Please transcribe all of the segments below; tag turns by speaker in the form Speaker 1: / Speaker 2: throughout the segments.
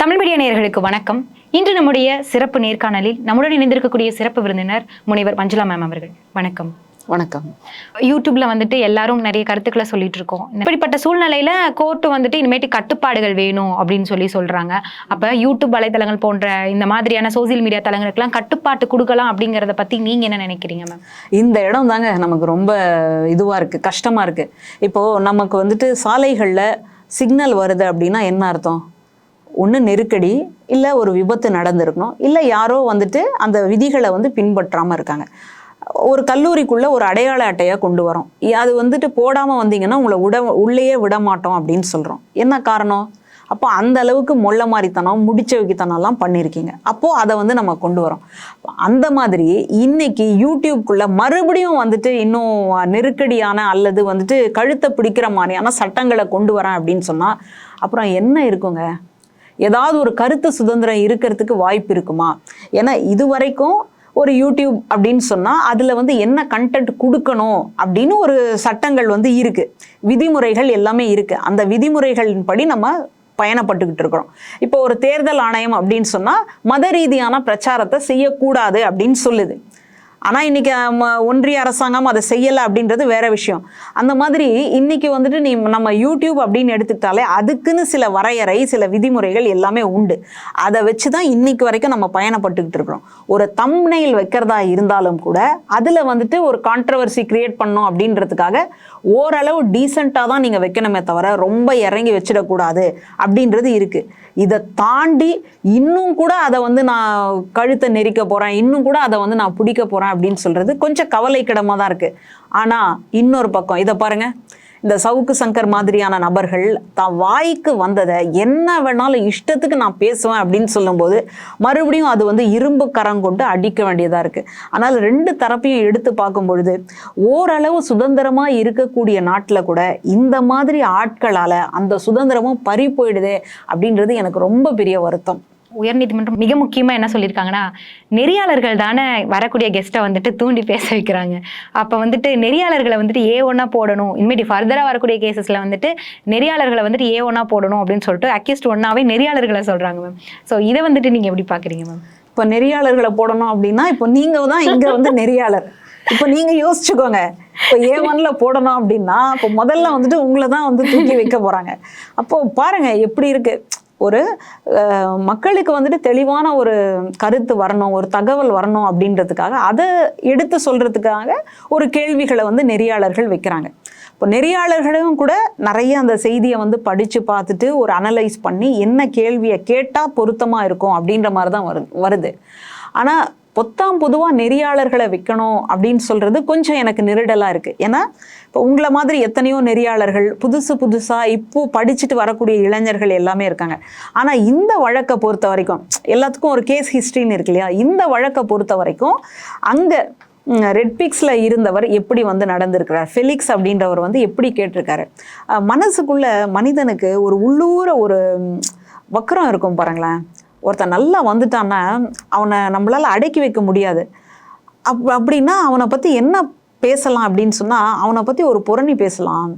Speaker 1: Tamil media நேயர்களுக்கு வணக்கம். இன்று நம்முடைய சிறப்பு நேர்காணலில் நம்முடன் இணைந்திருக்கக்கூடிய சிறப்பு விருந்தினர் முனைவர் மஞ்சுளா மேம் அவர்கள். வணக்கம்.
Speaker 2: வணக்கம்.
Speaker 1: யூடியூப்ல வந்துட்டு எல்லாரும் நிறைய கருத்துக்களை சொல்லிட்டு இருக்கோம். இப்படிப்பட்ட சூழ்நிலையில கோர்ட்டு வந்துட்டு இனிமேட்டு கட்டுப்பாடுகள் வேணும் அப்படின்னு சொல்லி சொல்றாங்க. அப்ப யூடியூப் வலைத்தளங்கள் போன்ற இந்த மாதிரியான சோசியல் மீடியா தளங்களுக்கெல்லாம் கட்டுப்பாட்டு கொடுக்கலாம் அப்படிங்கறத பத்தி நீங்க என்ன நினைக்கிறீங்க மேம்
Speaker 2: இந்த இடம் தாங்க நமக்கு ரொம்ப இதுவாக இருக்குது கஷ்டமாக இருக்குது இப்போது நமக்கு வந்துட்டு சாலைகளில் சிக்னல் வருது அப்படின்னா என்ன அர்த்தம்? ஒன்று நெருக்கடி இல்லை ஒரு விபத்து நடந்திருக்கணும் இல்லை யாரோ வந்துட்டு அந்த விதிகளை வந்து பின்பற்றாமல் இருக்காங்க. ஒரு கல்லூரிக்குள்ளே ஒரு அடையாள அட்டையாக கொண்டு வரோம். அது வந்துட்டு போடாமல் வந்தீங்கன்னா உங்களை உட உள்ளேயே விட மாட்டோம் அப்படின்னு சொல்கிறோம் என்ன காரணம்? அப்போ அந்த அளவுக்கு மொல்ல மாதிரித்தனம் முடிச்ச வைக்கத்தனம்லாம் பண்ணியிருக்கீங்க அப்போது அதை வந்து நம்ம கொண்டு வரோம். அந்த மாதிரி இன்னைக்கு யூடியூப்குள்ளே மறுபடியும் வந்துட்டு இன்னும் நெருக்கடியான அல்லது வந்துட்டு கழுத்தை பிடிக்கிற மாதிரியான சட்டங்களை கொண்டு வரேன் அப்படின்னு சொன்னால் அப்புறம் என்ன இருக்குங்க? ஏதாவது ஒரு கருத்து சுதந்திரம் இருக்கிறதுக்கு வாய்ப்பு இருக்குமா? ஏன்னா இது வரைக்கும் ஒரு யூடியூப் அப்படின்னு சொன்னால் அதில் வந்து என்ன கண்டென்ட் கொடுக்கணும் அப்படின்னு ஒரு சட்டங்கள் வந்து இருக்குது விதிமுறைகள் எல்லாமே இருக்குது அந்த விதிமுறைகளின்படி நம்ம பயணப்பட்டுக்கிட்டு இருக்கிறோம். இப்போ ஒரு தேர்தல் ஆணையம் அப்படின்னு சொன்னால் மத ரீதியான பிரச்சாரத்தை செய்யக்கூடாது அப்படின்னு சொல்லுது. ஆனால் இன்றைக்கி ஒன்றிய அரசாங்கம் அதை செய்யலை அப்படின்றது வேற விஷயம். அந்த மாதிரி இன்னைக்கு வந்துட்டு நீ நம்ம யூடியூப் அப்படின்னு எடுத்துக்கிட்டாலே அதுக்குன்னு சில வரையறை சில விதிமுறைகள் எல்லாமே உண்டு. அதை வச்சு தான் இன்றைக்கி வரைக்கும் நம்ம பயணப்பட்டுக்கிட்டு இருக்கிறோம். ஒரு தம்னையில் வைக்கிறதா இருந்தாலும் கூட அதில் வந்துட்டு ஒரு கான்ட்ரவர்சி க்ரியேட் பண்ணோம் அப்படின்றதுக்காக ஓரளவு டீசெண்டாக தான் நீங்கள் வைக்கணுமே தவிர ரொம்ப இறங்கி வச்சிடக்கூடாது அப்படின்றது இருக்குது இதை தாண்டி இன்னும் கூட அதை வந்து நான் கழுத்தை நெரிக்க போகிறேன் இன்னும் கூட அதை வந்து நான் பிடிக்க போகிறேன் அப்படின்னு சொல்கிறது கொஞ்சம் கவலைக்கிடமாக தான் இருக்குது ஆனால் இன்னொரு பக்கம் இதை பாருங்க. இந்த சவுக்கு சங்கர் மாதிரியான நபர்கள் தான் வாய்க்கு வந்ததை என்ன வேணாலும் இஷ்டத்துக்கு நான் பேசுவேன் அப்படின்னு சொல்லும்போது மறுபடியும் அது வந்து இரும்பு கரம் கொண்டு அடிக்க வேண்டியதாக இருக்குது ஆனால் ரெண்டு தரப்பையும் எடுத்து பார்க்கும் பொழுது ஓரளவு சுதந்திரமாக இருக்கக்கூடிய நாட்டில் கூட இந்த மாதிரி ஆட்களால் அந்த சுதந்திரமும் பறி போயிடுதே அப்படின்றது எனக்கு ரொம்ப பெரிய வருத்தம்.
Speaker 1: உயர்நீதிமன்றம் மிக முக்கியமா என்ன சொல்லியிருக்காங்கன்னா நெறியாளர்கள் தானே வரக்கூடிய கெஸ்ட்டை வந்துட்டு தூண்டி பேச வைக்கிறாங்க. அப்ப வந்துட்டு நெறியாளர்களை வந்துட்டு ஏ ஒன்னா போடணும். இனிமேட்டு ஃபர்தரா வரக்கூடிய கேசஸில் வந்துட்டு நெறியாளர்களை வந்துட்டு ஏ ஒன்னா போடணும் அப்படின்னு சொல்லிட்டு அக்யூஸ்ட் ஒன்னாவே நெறியாளர்களை சொல்றாங்க மேம் ஸோ இதை வந்துட்டு நீங்க எப்படி பாக்குறீங்க மேம்
Speaker 2: இப்போ நெறியாளர்களை போடணும் அப்படின்னா இப்போ நீங்கள் தான் இங்கே வந்து நெறியாளர். இப்போ நீங்கள் யோசிச்சுக்கோங்க. இப்போ ஏ ஒன்ல போடணும் அப்படின்னா இப்போ முதல்ல வந்துட்டு உங்களை தான் வந்து தூக்கி வைக்க போகிறாங்க அப்போ பாருங்க எப்படி இருக்கு? ஒரு மக்களுக்கு வந்துட்டு தெளிவான ஒரு கருத்து வரணும் ஒரு தகவல் வரணும் அப்படின்றதுக்காக அதை எடுத்து சொல்கிறதுக்காக ஒரு கேள்விகளை வந்து நெறியாளர்கள் வைக்கிறாங்க. இப்போ நெறியாளர்களும் கூட நிறைய அந்த செய்தியை வந்து படித்து பார்த்துட்டு ஒரு அனலைஸ் பண்ணி என்ன கேள்வியை கேட்டால் பொருத்தமாக இருக்கும் அப்படின்ற மாதிரி தான் வருது வருது. ஆனால் பொத்தாம் பொதுவாக நெறியாளர்களை வைக்கணும் அப்படின்னு சொல்கிறது கொஞ்சம் எனக்கு நெருடலாக இருக்குது ஏன்னா இப்போ உங்களை மாதிரி எத்தனையோ நெறியாளர்கள் புதுசு புதுசாக இப்போது படிச்சுட்டு வரக்கூடிய இளைஞர்கள் எல்லாமே இருக்காங்க. ஆனால் இந்த வழக்கை பொறுத்த வரைக்கும் எல்லாத்துக்கும் ஒரு கேஸ் ஹிஸ்ட்ரின்னு இருக்கு இல்லையா? இந்த வழக்கை பொறுத்த வரைக்கும் அங்கே ரெட்பிக்ஸில் இருந்தவர் எப்படி வந்து நடந்திருக்கிறார்? ஃபெலிக்ஸ் அப்படின்றவர் வந்து எப்படி கேட்டிருக்காரு? மனசுக்குள்ளே மனசுக்குள்ள மனிதனுக்கு ஒரு உள்ளூர ஒரு வக்கரம் இருக்கும் பாருங்களேன். ஒருத்தன் நல்லா வந்துட்டான்னா அவனை நம்மளால் அடக்கி வைக்க முடியாது. அப் அப்படின்னா அவனை பற்றி என்ன பேசலாம் அப்படின்னு சொன்னால் அவனை பற்றி ஒரு புரணி பேசலாம்.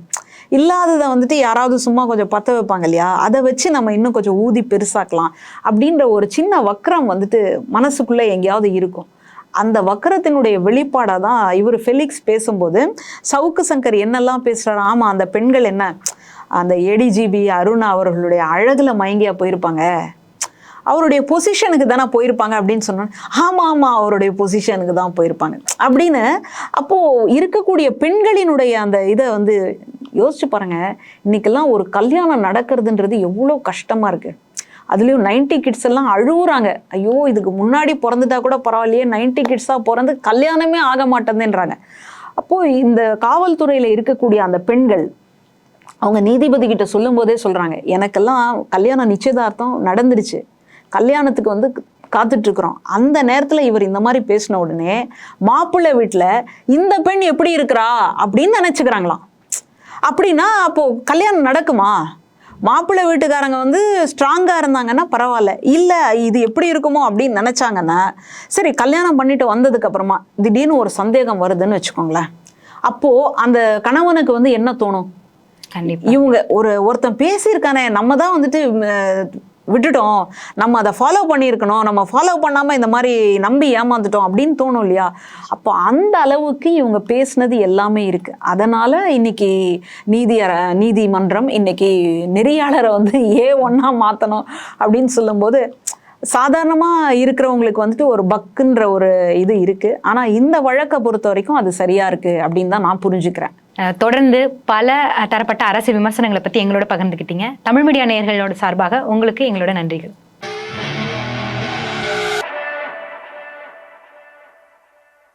Speaker 2: இல்லாததை வந்துட்டு யாராவது சும்மா கொஞ்சம் பற்ற வைப்பாங்க இல்லையா? அதை வச்சு நம்ம இன்னும் கொஞ்சம் ஊதி பெருசாக்கலாம் அப்படின்ற ஒரு சின்ன வக்கரம் வந்துட்டு மனசுக்குள்ளே எங்கேயாவது இருக்கும். அந்த வக்கரத்தினுடைய வெளிப்பாடாக தான் இவர் ஃபெலிக்ஸ் பேசும்போது சவுக்கு சங்கர் என்னெல்லாம் பேசுகிறாரு ஆமாம் அந்த பெண்கள் என்ன? அந்த ஏடிஜிபி அருணா அவர்களுடைய அழகில் மயங்கியாக போயிருப்பாங்க. அவருடைய பொசிஷனுக்கு தானே போயிருப்பாங்க அப்படின்னு சொன்னோம். ஆமாம் ஆமாம் அவருடைய பொசிஷனுக்கு தான் போயிருப்பாங்க. அப்படின்னு அப்போது இருக்கக்கூடிய பெண்களினுடைய அந்த இதை வந்து யோசிச்சு பாருங்க. இன்னைக்கெல்லாம் ஒரு கல்யாணம் நடக்கிறதுன்றது எவ்வளோ கஷ்டமாக இருக்குது அதுலேயும் நைன்டி கிட்ஸ் எல்லாம் அழுவுறாங்க. ஐயோ இதுக்கு முன்னாடி பிறந்துட்டா கூட பரவாயில்லையே நைன்டி கிட்ஸாக பிறந்து கல்யாணமே ஆக மாட்டேங்குதுன்றாங்க அப்போது இந்த காவல்துறையில் இருக்கக்கூடிய அந்த பெண்கள் அவங்க நீதிபதி கிட்ட சொல்லும்போதே சொல்கிறாங்க எனக்கெல்லாம் கல்யாணம் நிச்சயதார்த்தம் நடந்துருச்சு. கல்யாணத்துக்கு வந்து காத்துட்டு இருக்கிறோம் அந்த நேரத்துல இவர் இந்த மாதிரி பேசின உடனே மாப்பிள்ளை வீட்டுல இந்த பெண் எப்படி இருக்கிறா? அப்படின்னு நினைச்சுக்கிறாங்களாம். அப்படின்னா அப்போ கல்யாணம் நடக்குமா? மாப்பிள்ளை வீட்டுக்காரங்க வந்து ஸ்ட்ராங்காக இருந்தாங்கன்னா பரவாயில்ல. இல்லை இது எப்படி இருக்குமோ? அப்படின்னு நினச்சாங்கன்னா சரி கல்யாணம் பண்ணிட்டு வந்ததுக்கு அப்புறமா திடீர்னு ஒரு சந்தேகம் வருதுன்னு வச்சுக்கோங்களேன். அப்போது அந்த கணவனுக்கு வந்து என்ன தோணும்?
Speaker 1: கண்டிப்பா.
Speaker 2: இவங்க ஒரு ஒருத்தன் பேசியிருக்கானே நம்ம தான் வந்துட்டு விட்டுட்டோம். நம்ம அதை ஃபாலோ பண்ணியிருக்கணும். நம்ம ஃபாலோ பண்ணாமல் இந்த மாதிரி நம்பி ஏமாந்துட்டோம் அப்படின்னு தோணும் இல்லையா? அப்போ அந்த அளவுக்கு இவங்க பேசுனது எல்லாமே இருக்குது அதனால் இன்றைக்கி நீதி நீதிமன்றம் இன்னைக்கு நெறியாளரை வந்து ஏ ஒன்றா மாற்றணும் அப்படின்னு சொல்லும்போது சாதாரணமாக இருக்கிறவங்களுக்கு வந்துட்டு ஒரு பக்குன்ற ஒரு இது இருக்குது ஆனால் இந்த வழக்கை பொறுத்த வரைக்கும் அது சரியாக இருக்குது அப்படின்னு தான் நான் புரிஞ்சுக்கிறேன்.
Speaker 1: தொடர்ந்து பல தரப்பட்ட அரசு விமர்சனங்களை பத்தி எங்களோட பகிர்ந்துக்கிட்டீங்க தமிழ் மீடியா நேயர்களோட சார்பாக உங்களுக்கு எங்களோட நன்றிகள்.